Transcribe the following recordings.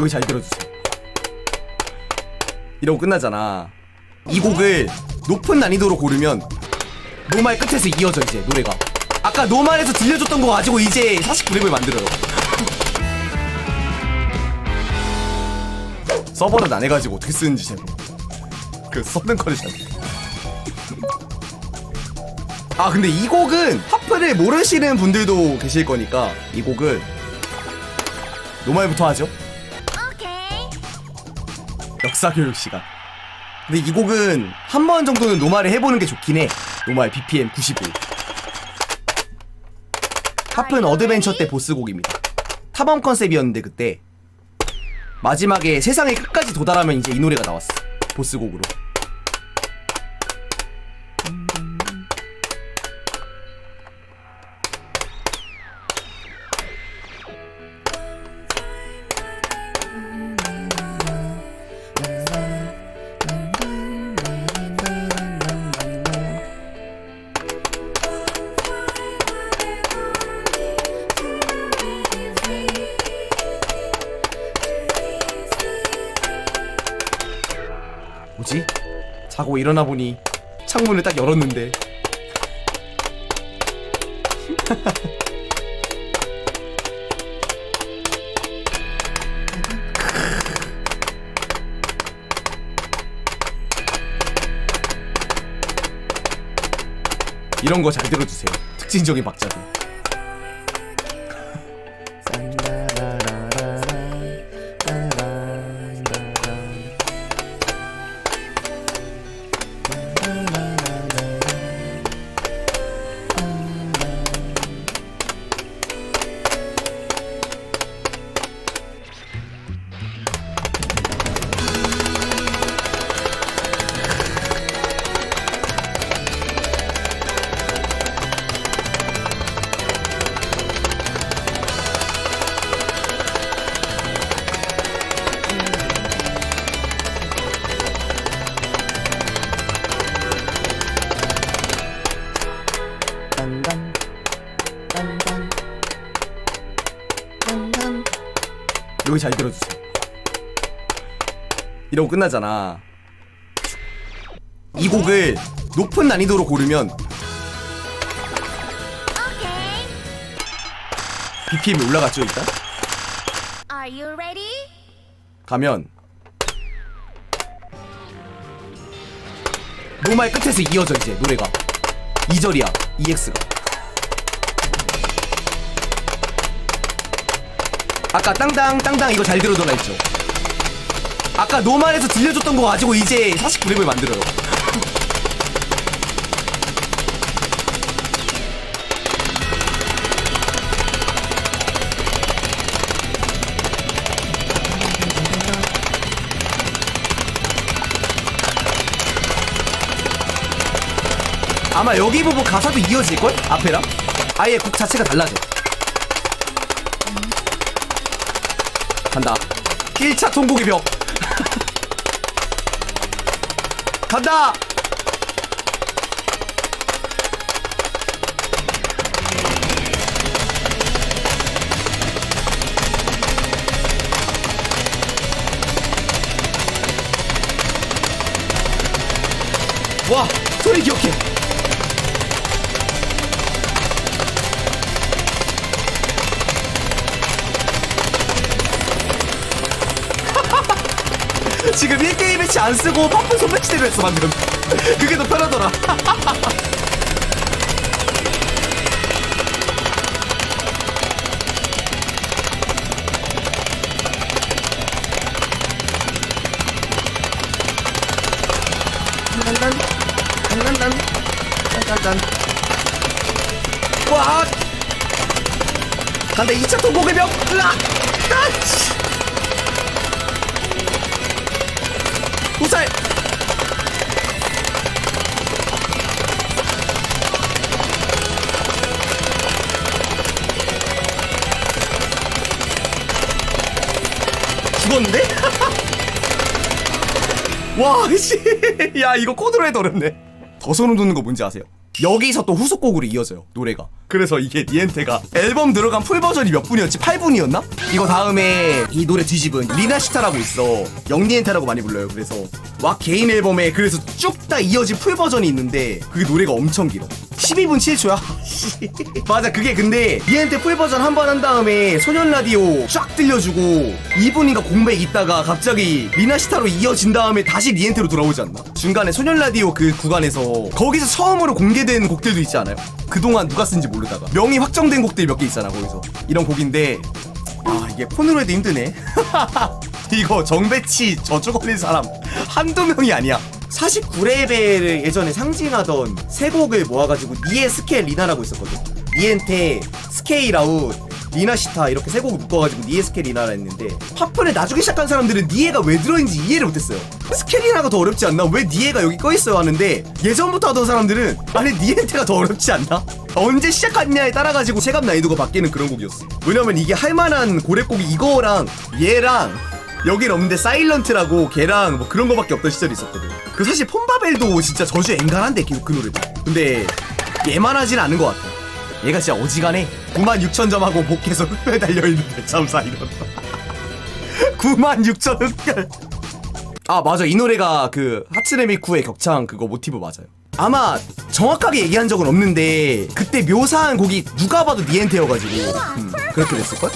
여기 잘 들어주세요. 이러고 끝나잖아. 이 곡을 높은 난이도로 고르면 노말 끝에서 이어져 이제 노래가. 아까 노말에서 들려줬던 거 가지고 이제 49렙을 만들어요. 서버는 안 해가지고 어떻게 쓰는지 잘 모르. 그 써는 컨디션. 아 근데 이 곡은 하프를 모르시는 분들도 계실 거니까 이 곡을 노말부터 하죠. 오케이. 역사 교육 시간. 근데 이 곡은 한 번 정도는 노말을 해보는 게 좋긴 해. 노말 BPM 95. 하프는 어드벤처 때 보스곡입니다. 탐험 컨셉이었는데 그때 마지막에 세상의 끝까지 도달하면 이제 이 노래가 나왔어. 보스곡으로. 뭐지? 자고 일어나 보니 창문을 딱 열었는데 이런 거 잘 들어주세요. 특징적인 박자들. 여기 잘 들어주세요. 이러고 끝나잖아. 이 곡을 높은 난이도로 고르면. BPM이 올라갔죠 일단? Are you ready? 가면 노말 끝에서 이어져 이제 노래가 2절이야 EX가 아까 땅땅 땅땅 이거 잘 들어둬라 했죠 아까 노말에서 들려줬던 거 가지고 이제 49렙을 만들어요 아마 여기 부분 가사도 이어질걸? 앞에랑? 아예 곡 자체가 달라져 간다. 1차 통곡의 벽 간다! 와 소리 기억해 지금 1게임 매치 안 쓰고 퍼플 손매치대로 했어 방금 그게 더 편하더라. 와! 간다 2차 통곡의 벽! 으악! 따치 우살 죽었는데? 와, 씨. 야, 이거 코드로 해도 어렵네. 더 소름 돋는 거 뭔지 아세요? 여기서 또 후속곡으로 이어져요 노래가 그래서 이게 니엔테가 앨범 들어간 풀 버전이 몇 분이었지? 8분이었나? 이거 다음에 이 노래 뒤집은 리나시타라고 있어 영니엔테라고 많이 불러요 그래서 와 개인 앨범에 그래서 쭉 다 이어진 풀 버전이 있는데 그게 노래가 엄청 길어 12분 7초야? 맞아 그게 근데 니엔테 풀 버전 한 번 한 다음에 소년 라디오 쫙 들려주고 2분인가 공백 있다가 갑자기 리나시타로 이어진 다음에 다시 니엔테로 돌아오지 않나? 중간에 소년 라디오 그 구간에서 거기서 처음으로 공개된 곡들도 있지 않아요? 그동안 누가 쓴지 모르다가. 명이 확정된 곡들이 몇개 있잖아 거기서. 이런 곡인데 아 이게 폰으로 해도 힘드네. 이거 정배치 저주 걸린 사람 한두 명이 아니야 49레벨을 예전에 상징하던 세 곡을 모아가지고 니에 스케 리나라고 있었거든 니엔테 스케이 라웃 리나시타 이렇게 세 곡을 묶어가지고 니에 스케 리나라 했는데 파편을 나중에 시작한 사람들은 니에가 왜 들어있는지 이해를 못했어요 스케리나가 더 어렵지 않나? 왜 니에가 여기 꺼있어요? 하는데 예전부터 하던 사람들은 아니 니엔테가 더 어렵지 않나? 언제 시작했냐에 따라가지고 체감 난이도가 바뀌는 그런 곡이었어 왜냐면 이게 할만한 고래곡이 이거랑 얘랑 여긴 없는데 사일런트라고 걔랑 뭐 그런 거밖에 없던 시절이 있었거든. 그 사실 폰바벨도 진짜 저주 앵간한데 그, 그 노래도. 근데 얘만 하진 않은 것 같아. 얘가 진짜 어지간해. 96,000점하고 복해서 흑별 달려 있는데 참 사이런. 96,000 흑별 아 맞아. 이 노래가 그 하츠네 미쿠의 격창 그거 모티브 맞아요. 아마 정확하게 얘기한 적은 없는데 그때 묘사한 곡이 누가 봐도 니엔테여가지고. 음, 그렇게 됐을걸?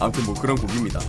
아무튼 뭐 그런 곡입니다